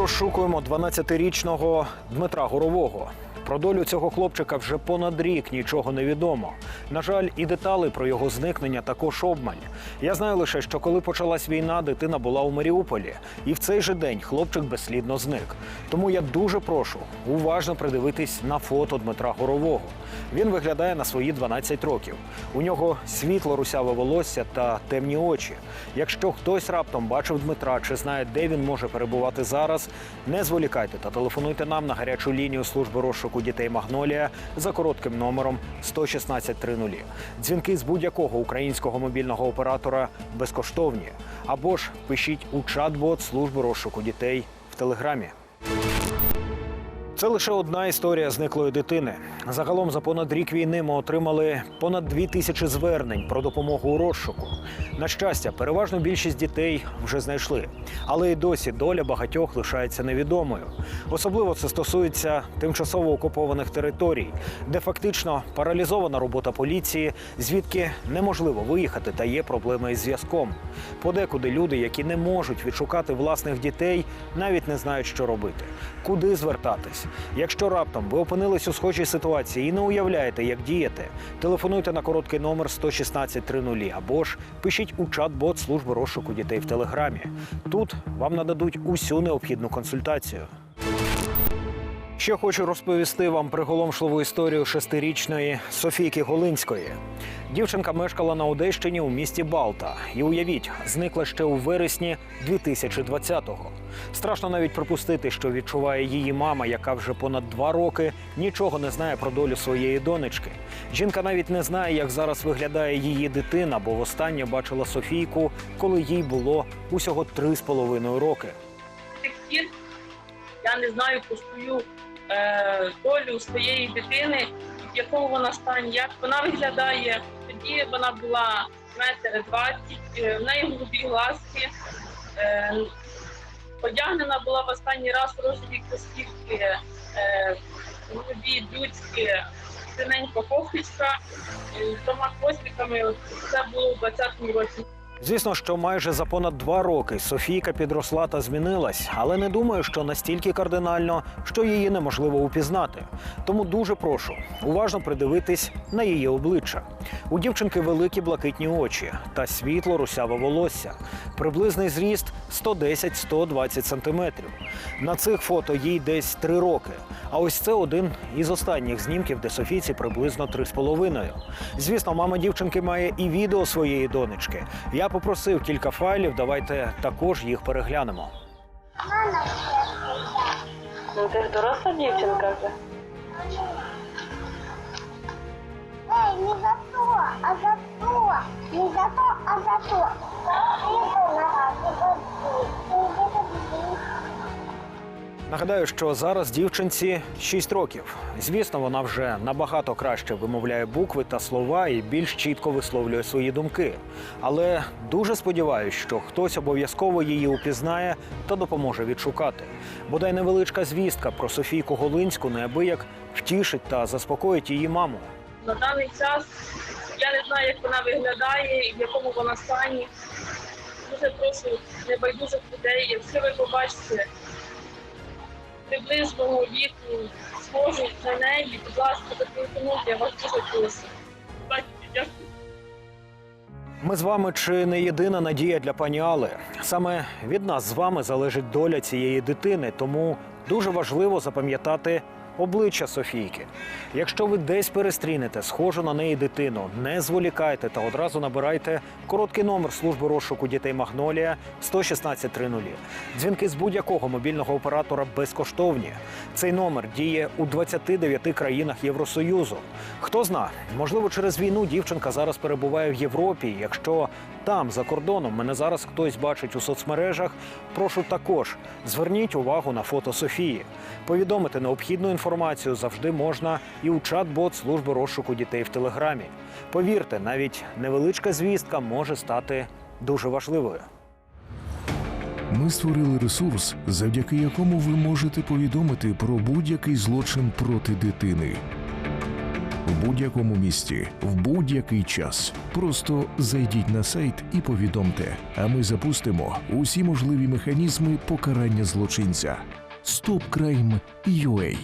розшукуємо 12-річного Дмитра Горового. Про долю цього хлопчика вже понад рік нічого не відомо. На жаль, і деталей про його зникнення також обмаль. Я знаю лише, що коли почалась війна, дитина була у Маріуполі, і в цей же день хлопчик безслідно зник. Тому я дуже прошу уважно придивитись на фото Дмитра Горового. Він виглядає на свої 12 років. У нього світло русяве волосся та темні очі. Якщо хтось раптом бачив Дмитра чи знає, де він може перебувати зараз, не зволікайте та телефонуйте нам на гарячу лінію служби розшуку дітей Магнолія за коротким номером 11630. Дзвінки з будь-якого українського мобільного оператора безкоштовні. Або ж пишіть у чат-бот служби розшуку дітей в телеграмі. Це лише одна історія зниклої дитини. Загалом за понад рік війни ми отримали понад дві тисячі звернень про допомогу у розшуку. На щастя, переважну більшість дітей вже знайшли, але й досі доля багатьох лишається невідомою. Особливо це стосується тимчасово окупованих територій, де фактично паралізована робота поліції, звідки неможливо виїхати та є проблеми із зв'язком. Подекуди люди, які не можуть відшукати власних дітей, навіть не знають, що робити, куди звертатись. Якщо раптом ви опинились у схожій ситуації і не уявляєте, як діяти, телефонуйте на короткий номер 11630 або ж пишіть у чат-бот служби розшуку дітей в телеграмі. Тут вам нададуть усю необхідну консультацію. Ще хочу розповісти вам приголомшливу історію шестирічної Софійки Голинської. Дівчинка мешкала на Одещині у місті Балта і уявіть, зникла ще у вересні 2020-го. Страшно навіть припустити, що відчуває її мама, яка вже понад два роки нічого не знає про долю своєї донечки. Жінка навіть не знає, як зараз виглядає її дитина, бо востаннє бачила Софійку, коли їй було усього три з половиною роки. я не знаю е, долю своєї дитини, в якому вона стані, як вона виглядає. Тоді вона була метр двадцять, е, в неї голубі глазки. Е, одягнена була в останній раз рожеві кросівки, е, голубі блюдські, синенька кофточка, е, двома хвостиками. Це було в 20-му році. Звісно, що майже за понад два роки Софійка підросла та змінилась, але не думаю, що настільки кардинально, що її неможливо упізнати. Тому дуже прошу уважно придивитись на її обличчя. У дівчинки великі блакитні очі та світло русяве волосся. Приблизний зріст 110-120 сантиметрів. На цих фото їй десь три роки. А ось це один із останніх знімків, де Софійці приблизно три з половиною. Звісно, мама дівчинки має і відео своєї донечки. Я попросив кілька файлів, давайте також їх переглянемо. Ну ти ж доросла дівчинка вже. Ей, не за то, а за то. Не за то, а за то. Нагадаю, що зараз дівчинці 6 років. Звісно, вона вже набагато краще вимовляє букви та слова і більш чітко висловлює свої думки. Але дуже сподіваюся, що хтось обов'язково її упізнає та допоможе відшукати. Бодай невеличка звістка про Софійку Голинську неабияк втішить та заспокоїть її маму. На даний час я не знаю, як вона виглядає і в якому вона стані. Дуже прошу небайдужих людей, якщо ви побачите приблизного віку схожу на неї, будь ласка, зателефонуйте, я вас дуже прошу. Ми з вами чи не єдина надія для пані Али. Саме від нас з вами залежить доля цієї дитини, тому дуже важливо запам'ятати обличчя Софійки. Якщо ви десь перестрінете схожу на неї дитину, не зволікайте та одразу набирайте короткий номер служби розшуку дітей Магнолія 11630. Дзвінки з будь-якого мобільного оператора безкоштовні. Цей номер діє у 29 країнах Євросоюзу. Хто зна, можливо, через війну дівчинка зараз перебуває в Європі. Якщо там за кордоном мене зараз хтось бачить у соцмережах, прошу також зверніть увагу на фото Софії. Повідомити необхідну інформацію завжди можна і у чат-бот служби розшуку дітей в телеграмі. Повірте, навіть невеличка звістка може стати дуже важливою. Ми створили ресурс, завдяки якому ви можете повідомити про будь-який злочин проти дитини. в будь-якому місті, в будь-який час. Просто зайдіть на сайт і повідомте, а ми запустимо усі можливі механізми покарання злочинця. StopCrime.ua